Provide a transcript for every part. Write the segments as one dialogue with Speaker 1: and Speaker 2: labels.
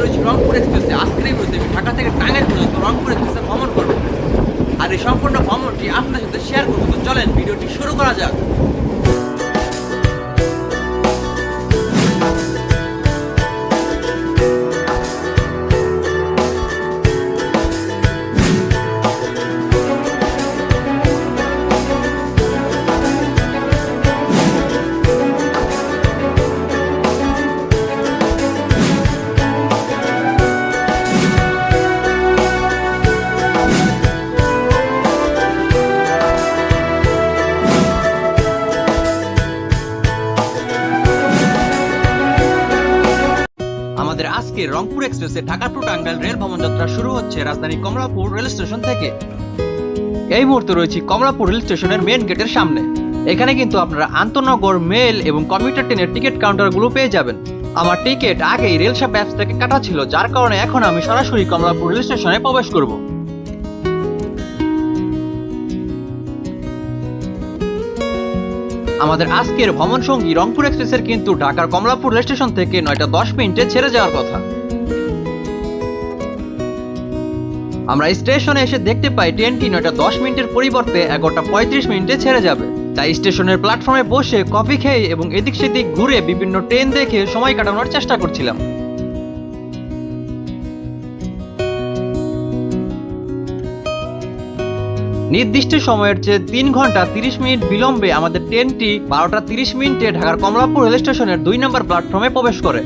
Speaker 1: রয়েছে রংপুর এক্সপ্রেসে ভিডিওতে আমি ঢাকা থেকে টাঙ্গাইল পর্যন্ত রংপুর এক্সপ্রেসে ভ্রমণ করব। আর এই সম্পূর্ণ ভ্রমণটি আপনার সাথে শেয়ার করব। তো চলেন, ভিডিওটি শুরু করা যাক। আজকে রংপুর এক্সপ্রেসে ঢাকা টু টাঙ্গাইল রেল ভ্রমণ যাত্রা শুরু হচ্ছে রাজধানী কমলাপুর রেল স্টেশন থেকে। এই মুহূর্তে রয়েছে কমলাপুর রেল স্টেশনের মেন গেটের সামনে। এখানে কিন্তু আপনারা আন্তনগর, মেল এবং কমিউটার ট্রেনের টিকিট কাউন্টারগুলো পেয়ে যাবেন। আমার টিকিট আগেই রেল সাপ অ্যাপস থেকে কাটা ছিল, যার কারণে এখন আমি সরাসরি কমলাপুর রেল স্টেশনে প্রবেশ করব। আমাদের আজকের ভ্রমণ সঙ্গী রংপুর এক্সপ্রেসের কিন্তু ঢাকার কমলাপুর রেল স্টেশন থেকে নয়টা দশ মিনিটে ছেড়ে যাওয়ার কথা। আমরা স্টেশনে এসে দেখতে পাই ট্রেনটি নয়টা দশ মিনিটের পরিবর্তে এগারোটা পঁয়ত্রিশ মিনিটে ছেড়ে যাবে। তাই স্টেশনের প্ল্যাটফর্মে বসে কফি খেয়ে এবং এদিক সেদিক ঘুরে বিভিন্ন ট্রেন দেখে সময় কাটানোর চেষ্টা করছিলাম। নির্দিষ্ট সময়ের চেয়ে তিন ঘণ্টা তিরিশ মিনিট বিলম্বে আমাদের ট্রেনটি বারোটা তিরিশ মিনিটে ঢাকার কমলাপুর রেল স্টেশনের দুই নম্বর প্ল্যাটফর্মে প্রবেশ করে।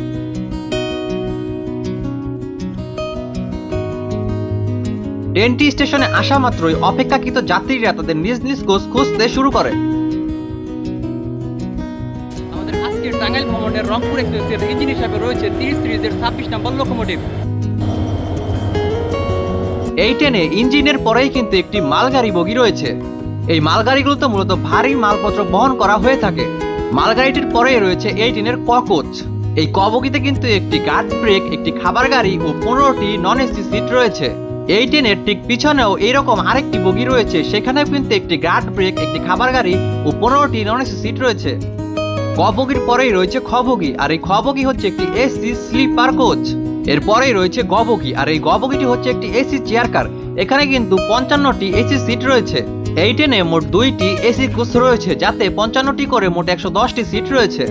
Speaker 1: ট্রেনটি স্টেশনে আসা মাত্রই অপেক্ষাকৃত যাত্রীরা তাদের নিজ নিজ কোচ খুঁজতে শুরু করে। আমাদের আজকের টাঙ্গাইল ভ্রমণের রংপুর এক্সপ্রেসের ইঞ্জিন হিসাবে রয়েছে তিরিশ সিরিজের ছাব্বিশ নম্বর লোকোমোটিভ। এই ট্রেনে ইঞ্জিনের পরেই কিন্তু একটি মালগাড়ি বগি রয়েছে। এই মালগাড়িগুলোতে মূলত ভারী মালপত্র বহন করা হয়ে থাকে। মালগাড়িটির পরেই রয়েছে এই ট্রেনের ক কোচ এই কবগিতে কিন্তু একটি গার্ড ব্রেক, একটি খাবার গাড়ি ও পনেরোটি নন এসি সিট রয়েছে। এই ট্রেনের ঠিক পিছনেও এইরকম আরেকটি বগি রয়েছে, সেখানেও কিন্তু একটি গার্ড ব্রেক, একটি খাবার গাড়ি ও পনেরোটি নন এসি সিট রয়েছে। ক বগির পরেই রয়েছে খ বগি, আর এই খ বগি হচ্ছে একটি এসি স্লিপার কোচ। এরপরেই রয়েছে গবগি, আর এই গ বগিটি হচ্ছে একটি এসি চেয়ার কার এখানে কিন্তু পঞ্চান্নটি এসি সিট রয়েছে। এই ট্রেনে মোট দুইটি এসি কোচ রয়েছে, যাতে পঞ্চান্নটি করে মোট একশো দশটি সিট রয়েছে।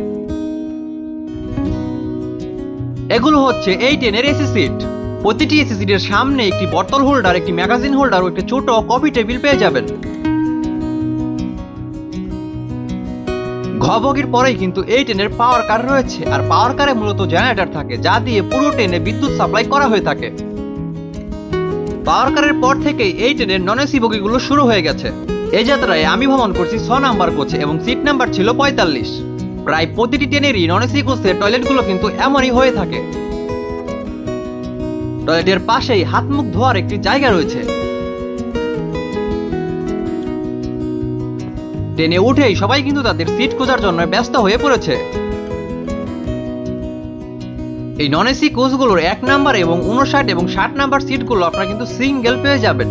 Speaker 1: এগুলো হচ্ছে এই ট্রেনের এসি সিট। প্রতিটি এসি সিটের সামনে একটি বোতল হোল্ডার, একটি ম্যাগাজিন হোল্ডার ও একটি ছোট কফি টেবিল পেয়ে যাবেন। ঘবগির পরেই কিন্তু এই ট্রেনের পাওয়ার কার রয়েছে। আর পাওয়ার কারে মূলত জেনারেটর থাকে, যা দিয়ে পুরো ট্রেনে বিদ্যুৎ সাপ্লাই করা হয়ে থাকে। পাওয়ার কারের পর থেকেই এই ট্রেনের নন এসি বগিগুলো শুরু হয়ে গেছে। এই যাত্রায় আমি ভ্রমণ করছি ছ নাম্বার কোচে এবং সিট নাম্বার ছিল পঁয়তাল্লিশ। প্রায় প্রতিটি ট্রেনেরই নন এসি কোচের টয়লেটগুলো কিন্তু এমনই হয়ে থাকে। টয়লেটের পাশেই হাত মুখ ধোয়ার একটি জায়গা রয়েছে। ট্রেনে উঠেই সবাই কিন্তু তাদের সিট খোঁজার জন্য ব্যস্ত হয়ে পড়েছে। এই নন এসি কোচগুলোর এক নাম্বার এবং উনষাট এবং ষাট নাম্বার সিটগুলো আপনারা কিন্তু সিঙ্গেল পেয়ে যাবেন।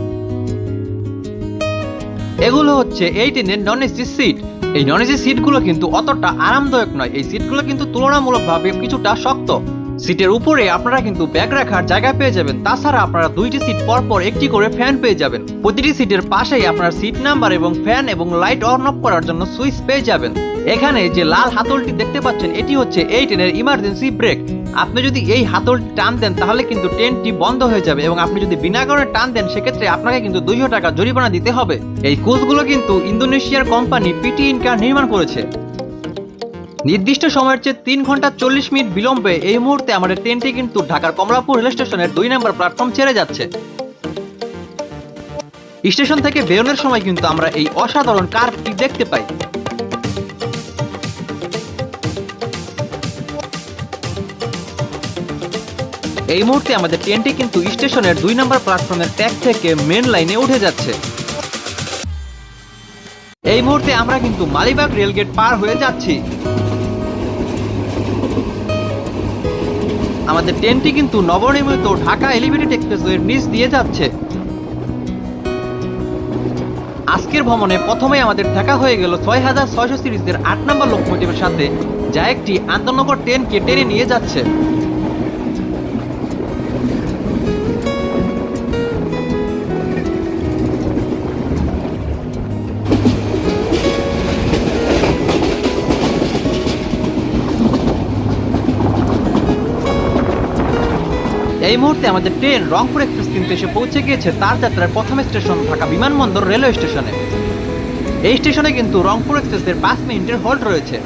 Speaker 1: এগুলো হচ্ছে এই ট্রেনের নন এসি সিট। এই নন এসি সিটগুলো কিন্তু অতটা আরামদায়ক নয়। এই সিটগুলো কিন্তু তুলনামূলকভাবে কিছুটা শক্ত। সিটের উপরে আপনারা কিন্তু ব্যাগ রাখার জায়গা পেয়ে যাবেন। তাছাড়া আপনারা দুইটি সিট পর পর একটি করে ফ্যান পেয়ে যাবেন। প্রতিটি সিটের পাশেই আপনারা সিট নাম্বার এবং ফ্যান এবং লাইট অন অফ করার জন্য সুইচ পেয়ে যাবেন। এখানে যে লাল হাতলটি দেখতে পাচ্ছেন, এটি হচ্ছে এই ট্রেনের ইমার্জেন্সি ব্রেক আপনি যদি এই হাতলটি টান দেন, তাহলে কিন্তু ট্রেনটি বন্ধ হয়ে যাবে এবং আপনি যদি বিনা কারণে টান দেন, সেক্ষেত্রে আপনাকে কিন্তু দুইশো টাকা জরিমানা দিতে হবে। এই কোচগুলো কিন্তু ইন্দোনেশিয়ার কোম্পানি পিটি ইনকার নির্মাণ করেছে। নির্দিষ্ট সময়ের চেয়ে তিন ঘণ্টা চল্লিশ মিনিট বিলম্বে এই মুহূর্তে আমাদের ট্রেনটি কিন্তু ঢাকার কমলাপুর রেল স্টেশনের দুই নম্বর প্ল্যাটফর্ম ছেড়ে যাচ্ছে। স্টেশন থেকে বেরোনোর সময় কিন্তু আমরা এই অসাধারণ কার্ভটি দেখতে পাই। এই মুহূর্তে আমাদের ট্রেনটি কিন্তু স্টেশনের দুই নম্বর প্ল্যাটফর্মের ট্যাগ থেকে মেন লাইনে উঠে যাচ্ছে। এই মুহূর্তে আমরা কিন্তু মালিবাগ রেলগেট পার হয়ে যাচ্ছি। আমাদের ট্রেনটি কিন্তু নবনির্মিত ঢাকা এলিভেটেড এক্সপ্রেসওয়ের নিচ দিয়ে যাচ্ছে। আজকের ভ্রমণে প্রথমে আমাদের দেখা হয়ে গেল ছয় হাজার ছয়শো সিরিজের আট নম্বর লোকোমোটিভের সাথে, যা একটি আন্তনগর ট্রেনকে টেনে নিয়ে যাচ্ছে। এই মুহূর্তে আমাদের ট্রেন রংপুর এক্সপ্রেস কিন্তু এসে পৌঁছে গিয়েছে তার যাত্রার প্রথম স্টেশন ঢাকা বিমানবন্দর রেলওয়ে স্টেশনে। এই স্টেশনে কিন্তু রংপুর এক্সপ্রেসের পাঁচ মিনিটের হল্ট রয়েছে।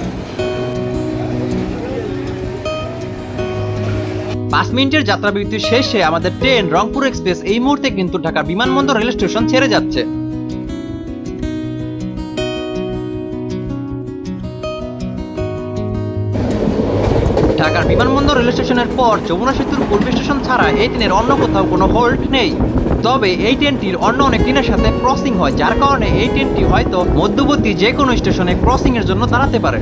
Speaker 1: পাঁচ মিনিটের যাত্রাবৃত্তি শেষে আমাদের ট্রেন রংপুর এক্সপ্রেস এই মুহূর্তে কিন্তু ঢাকা বিমানবন্দর রেল স্টেশন ছেড়ে যাচ্ছে। পর যমুনা সেতুর পূর্ব স্টেশন ছাড়া এই ট্রেনের অন্য কোথাও কোনো হোল্ড নেই। তবে এই ট্রেনটির অন্য অনেক ট্রেনের সাথে ক্রসিং হয়, যার কারণে এই ট্রেনটি হয়তো মধ্যবর্তী যে কোনো স্টেশনে ক্রসিং এর জন্য দাঁড়াতে পারে।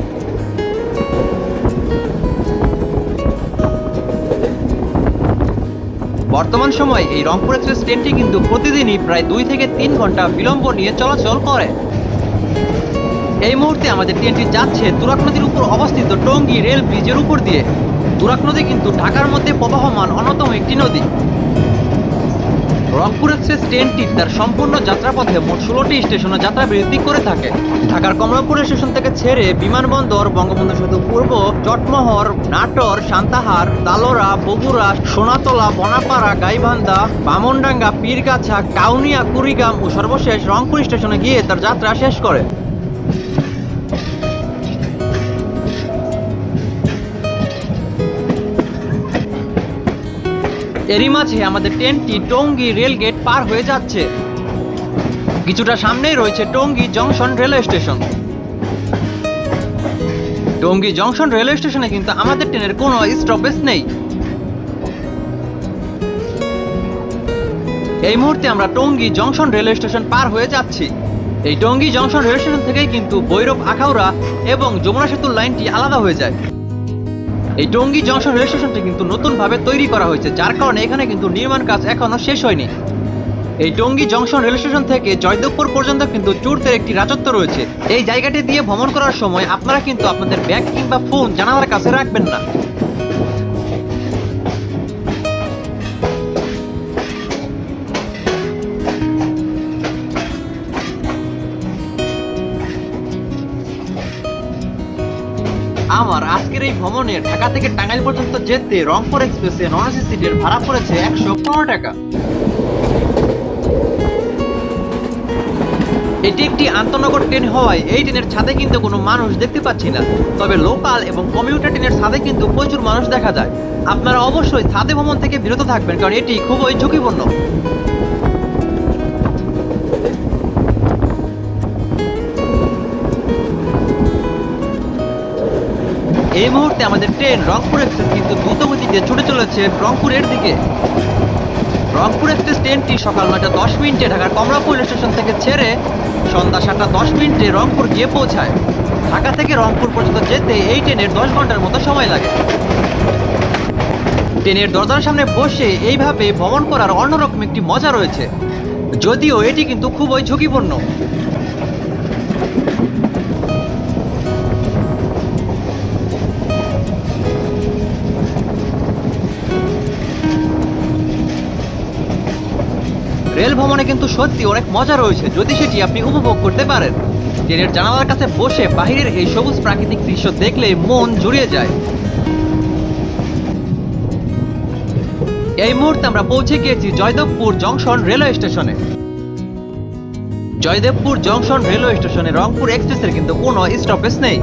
Speaker 1: বর্তমান সময়ে এই রংপুর এক্সপ্রেস ট্রেনটি কিন্তু প্রতিদিনই প্রায় দুই থেকে তিন ঘণ্টা বিলম্ব নিয়ে চলাচল করে। এই মুহূর্তে আমাদের ট্রেনটি যাচ্ছে তুরাক নদীর উপর অবস্থিত টঙ্গী রেল ব্রিজের উপর দিয়ে। তুরাক নদী কিন্তু ঢাকার মধ্যে প্রবাহমান অন্যতম একটি নদী। রংপুর এক্সপ্রেস ট্রেনটি তার সম্পূর্ণ যাত্রাপথে মোট ষোলোটি স্টেশনে যাত্রা বৃদ্ধি করে থাকে। ঢাকার কমলাপুর স্টেশন থেকে ছেড়ে বিমানবন্দর, বঙ্গবন্ধু সেতু পূর্ব, চটমহর, নাটোর, সান্তাহার তালোরা বগুড়া, সোনাতলা, বনাপাড়া, গাইবান্ধা, বামনডাঙ্গা, পীরগাছা, কাউনিয়া, কুড়িগ্রাম ও সর্বশেষ রংপুর স্টেশনে গিয়ে তার যাত্রা শেষ করে। এরই মাঝে আমাদের ট্রেনটি টঙ্গী রেল গেট পার হয়ে যাচ্ছে। কিছুটা সামনেই রয়েছে Tongi junction railway station. Tongi junction railway স্টেশনে কিন্তু আমাদের ট্রেনের কোনো স্টপেজ নেই। এই মুহূর্তে আমরা টঙ্গী জংশন রেলওয়ে স্টেশন পার হয়ে যাচ্ছি। এই টঙ্গী জংশন রেল স্টেশন থেকেই কিন্তু ভৈরব আখাউড়া এবং যমুনা সেতুর লাইনটি আলাদা হয়ে যায়। এই টঙ্গী জংশন রেল স্টেশনটি কিন্তু নতুনভাবে তৈরি করা হয়েছে, যার কারণে এখানে কিন্তু নির্মাণ কাজ এখনও শেষ হয়নি। এই টঙ্গী জংশন রেল স্টেশন থেকে জয়দেবপুর পর্যন্ত কিন্তু চুরতের একটি রাজত্ব রয়েছে। এই জায়গাটি দিয়ে ভ্রমণ করার সময় আপনারা কিন্তু আপনাদের ব্যাগ কিংবা ফোন জানালার কাছে রাখবেন না। আমার আজকের এই ভ্রমণে ঢাকা থেকে টাঙ্গাইল পর্যন্ত যেতে রংপুর এক্সপ্রেসে নন এসি সিটের ভাড়া পড়েছে একশো পনেরো টাকা। এটি একটি আন্তনগর ট্রেন হওয়ায় এই ট্রেনের ছাদে কিন্তু কোনো মানুষ দেখতে পাচ্ছি না। তবে লোকাল এবং কমিউটার ট্রেনের ছাদে কিন্তু প্রচুর মানুষ দেখা যায়। আপনারা অবশ্যই ছাদে ভ্রমণ থেকে বিরত থাকবেন, কারণ এটি খুবই ঝুঁকিপূর্ণ। এই মুহূর্তে আমাদের ট্রেন রংপুর এক্সপ্রেস, কিন্তু দ্রুত গতিতে ছুটে চলেছে রংপুরের দিকে। রংপুর এক্সপ্রেস ট্রেনটি সকাল নয়টা দশ মিনিটে ঢাকার কমলাপুর স্টেশন থেকে ছেড়ে সন্ধ্যা সাতটা দশ মিনিটে রংপুর গিয়ে পৌঁছায়। ঢাকা থেকে রংপুর পর্যন্ত যেতে এই ট্রেনের দশ ঘণ্টার মতো সময় লাগে। ট্রেনের দরজার সামনে বসে এইভাবে ভ্রমণ করার অন্যরকম একটি মজা রয়েছে। যদিও এটি কিন্তু খুবই ঝুঁকিপূর্ণ। রেল ভ্রমণে কিন্তু সত্যি অনেক মজা রয়েছে যদি সেটি আপনি উপভোগ করতে পারেন। ট্রেনের জানালার কাছে বসে বাহিরের এই সবুজ প্রাকৃতিক দৃশ্য দেখলে মন জুড়িয়ে যায়। এই মুহূর্তে আমরা পৌঁছে গিয়েছি জয়দেবপুর জংশন রেলওয়ে স্টেশনে। জয়দেবপুর জংশন রেলওয়ে স্টেশনে রংপুর এক্সপ্রেসের কিন্তু কোনো স্টপেজ নেই।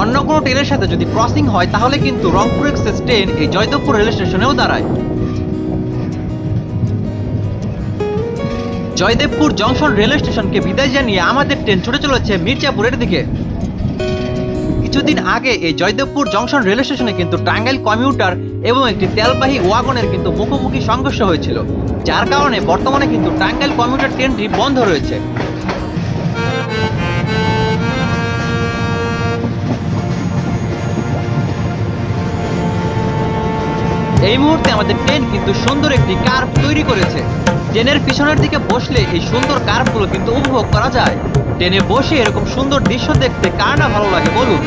Speaker 1: অন্য কোনো ট্রেনের সাথে যদি ক্রসিং হয়, তাহলে কিন্তু রংপুর এক্সপ্রেস ট্রেন এই জয়দেবপুর রেল স্টেশনেও দাঁড়ায়। জয়দেবপুর জংশন রেলওয়ে স্টেশনকে বিদায় জানিয়ে আমাদের ট্রেন ছুটে চলেছে মির্জাপুরের দিকে। কিছুদিন আগে এই জয়দেবপুর জংশন রেল স্টেশনে কিন্তু টাঙ্গাইল কমিউটার এবং একটি তেলবাহী ওয়াগনের কিন্তু মুখোমুখি সংঘর্ষ হয়েছিল, যার কারণে বর্তমানে কিন্তু টাঙ্গাইল কমিউটার ট্রেনটি বন্ধ রয়েছে। এই মুহূর্তে আমাদের ট্রেন কিন্তু সুন্দর একটি কার্ভ তৈরি করেছে। ট্রেনের পিছনের দিকে বসলে এই সুন্দর কার্ভগুলো কিন্তু উপভোগ করা যায়। ট্রেনে বসে এরকম সুন্দর দৃশ্য দেখতে কার না ভালো লাগে বলুন?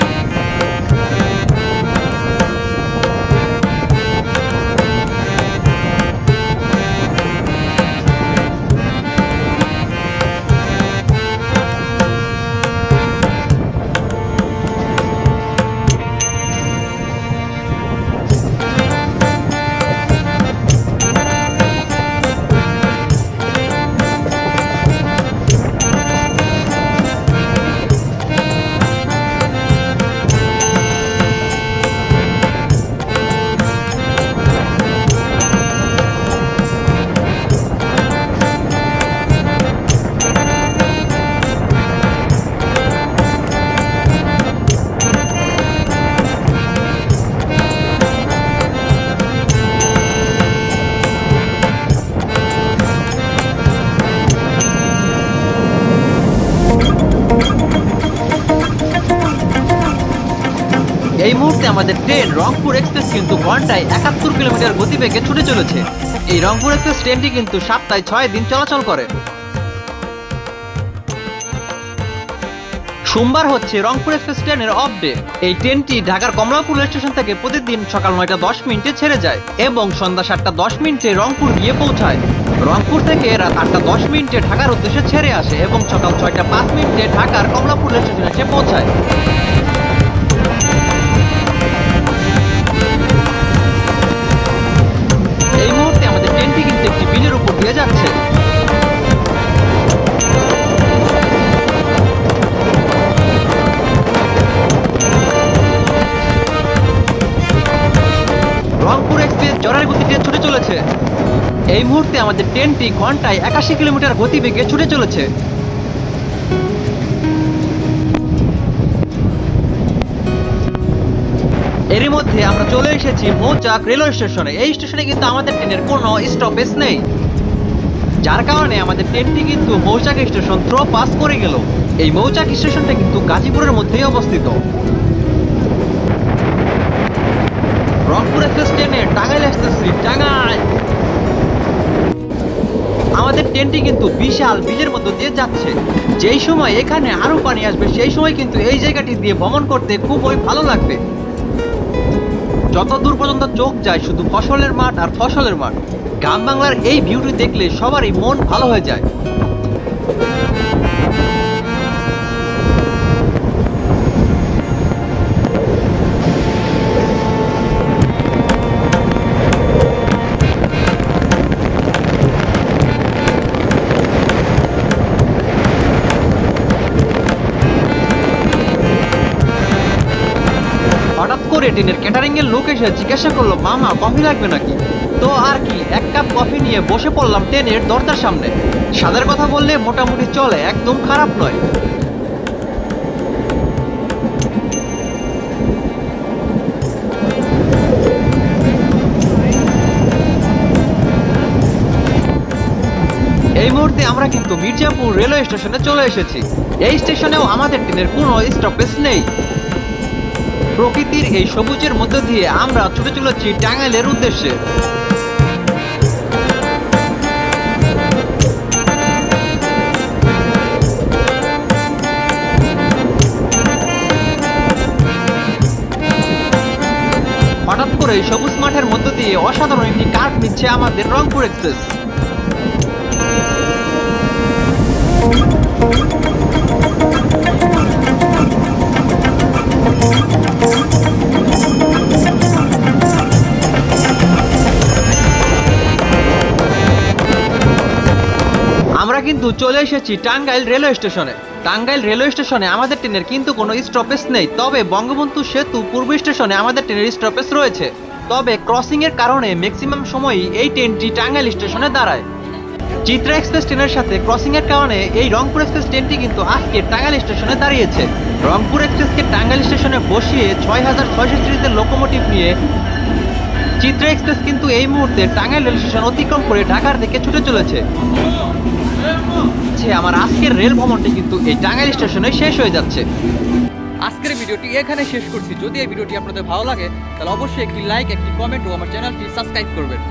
Speaker 1: আমাদের ট্রেন রংপুর এক্সপ্রেস কিন্তু ঘন্টায় একাত্তর কিলোমিটার গতিবেগে ছুটে চলেছে। এই রংপুর এক্সপ্রেস ট্রেনটি কিন্তু সপ্তাহে ছয় দিন চলাচল করে। সোমবার হচ্ছে রংপুর এক্সপ্রেস ট্রেনের অফ ডে এই ট্রেনটি ঢাকার কমলাপুর স্টেশন থেকে প্রতিদিন সকাল নয়টা দশ মিনিটে ছেড়ে যায় এবং সন্ধ্যা সাতটা দশ মিনিটে রংপুর গিয়ে পৌঁছায়। রংপুর থেকে রাত আটটা দশ মিনিটে ঢাকার উদ্দেশ্যে ছেড়ে আসে এবং সকাল ছয়টা পাঁচ মিনিটে ঢাকার কমলাপুর স্টেশনে এসে পৌঁছায়। বিলের যাচ্ছে। রংপুর এক্সপ্রেস জোরের গতিতে ছুটে চলেছে। এই মুহূর্তে আমাদের ট্রেনটি ঘন্টায় একাশি কিলোমিটার গতিবেগে ছুটে চলেছে। এরই মধ্যে আমরা চলে এসেছি মৌচাক রেলওয়ে স্টেশনে। এই স্টেশনে কিন্তু আমাদের ট্রেনের কোনো স্টপেজ নেই। যার কারণে আমাদের ট্রেনটি কিন্তু মৌচাক স্টেশন থ্রো পাস করে গেল। এই মৌচাক স্টেশনটা কিন্তু গাজীপুরের মধ্যেই অবস্থিত। রংপুর এক্সপ্রেস ট্রেনে টাঙ্গাইল আসতেছি টাঙ্গাইল! আমাদের ট্রেনটি কিন্তু বিশাল বিলের মধ্য দিয়ে যাচ্ছে। যেই সময় এখানে আরও পানি আসবে, সেই সময় কিন্তু এই জায়গাটি দিয়ে ভ্রমণ করতে খুবই ভালো লাগবে। যত দূর পর্যন্ত চোখ যায়, শুধু ফসলের মাঠ আর ফসলের মাঠ। গ্রাম বাংলার এই ভিউটি দেখলে সবারই মন ভালো হয়ে যায়। করে ট্রেনের ক্যাটারিং এর লোক এসে জিজ্ঞাসা করল, মামা, কফি লাগবে নাকি? তো আর কি, এক কাপ কফি নিয়ে বসে পড়লাম ট্রেনের দরজার সামনে। স্বাদের কথা বললে মোটামুটি চলে, একদম খারাপ নয়। এই মুহূর্তে আমরা কিন্তু মির্জাপুর রেলওয়ে স্টেশনে চলে এসেছি। এই স্টেশনেও আমাদের ট্রেনের কোনো স্টপেজ নেই। প্রকৃতির এই সবুজের মধ্য দিয়ে আমরা ছুটে চলেছি টাঙ্গাইলের উদ্দেশ্যে। হঠাৎ করে সবুজ মাঠের মধ্য দিয়ে অসাধারণ একটি কার্ভ নিচ্ছে আমাদের রংপুর এক্সপ্রেস। চলে এসেছি টাঙ্গাইল রেলওয়ে স্টেশনে। টাঙ্গাইল রেলওয়ে স্টেশনে আমাদের ট্রেনের কিন্তু কোনো স্টপেজ নেই। তবে বঙ্গবন্ধু সেতু পূর্ব স্টেশনে আমাদের ট্রেনের স্টপেজ রয়েছে। তবে ক্রসিং এর কারণে ম্যাক্সিমাম সময়ই এই ট্রেনটি টাঙ্গাইল স্টেশনে দাঁড়ায়। চিত্রা এক্সপ্রেস ট্রেনের সাথে ক্রসিং এর কারণে এই রংপুর এক্সপ্রেস ট্রেনটি কিন্তু আজকে টাঙ্গাইল স্টেশনে দাঁড়িয়েছে। রংপুর এক্সপ্রেসকে টাঙ্গাইল স্টেশনে বসিয়ে ছয় হাজার ছয়শো লোকোমোটিভ নিয়ে চিত্রা এক্সপ্রেস কিন্তু এই মুহূর্তে টাঙ্গাইল রেল স্টেশন অতিক্রম করে ঢাকার দিকে ছুটে চলেছে। হচ্ছে আমার আজকের রেল ভ্রমণটি কিন্তু এই টাঙ্গাইল স্টেশনে শেষ হয়ে যাচ্ছে।
Speaker 2: আজকের ভিডিওটি এখানে শেষ করছি। যদি এই ভিডিওটি আপনাদের ভালো লাগে, তাহলে অবশ্যই একটি লাইক, একটি কমেন্ট ও আমার চ্যানেলটি সাবস্ক্রাইব করবেন।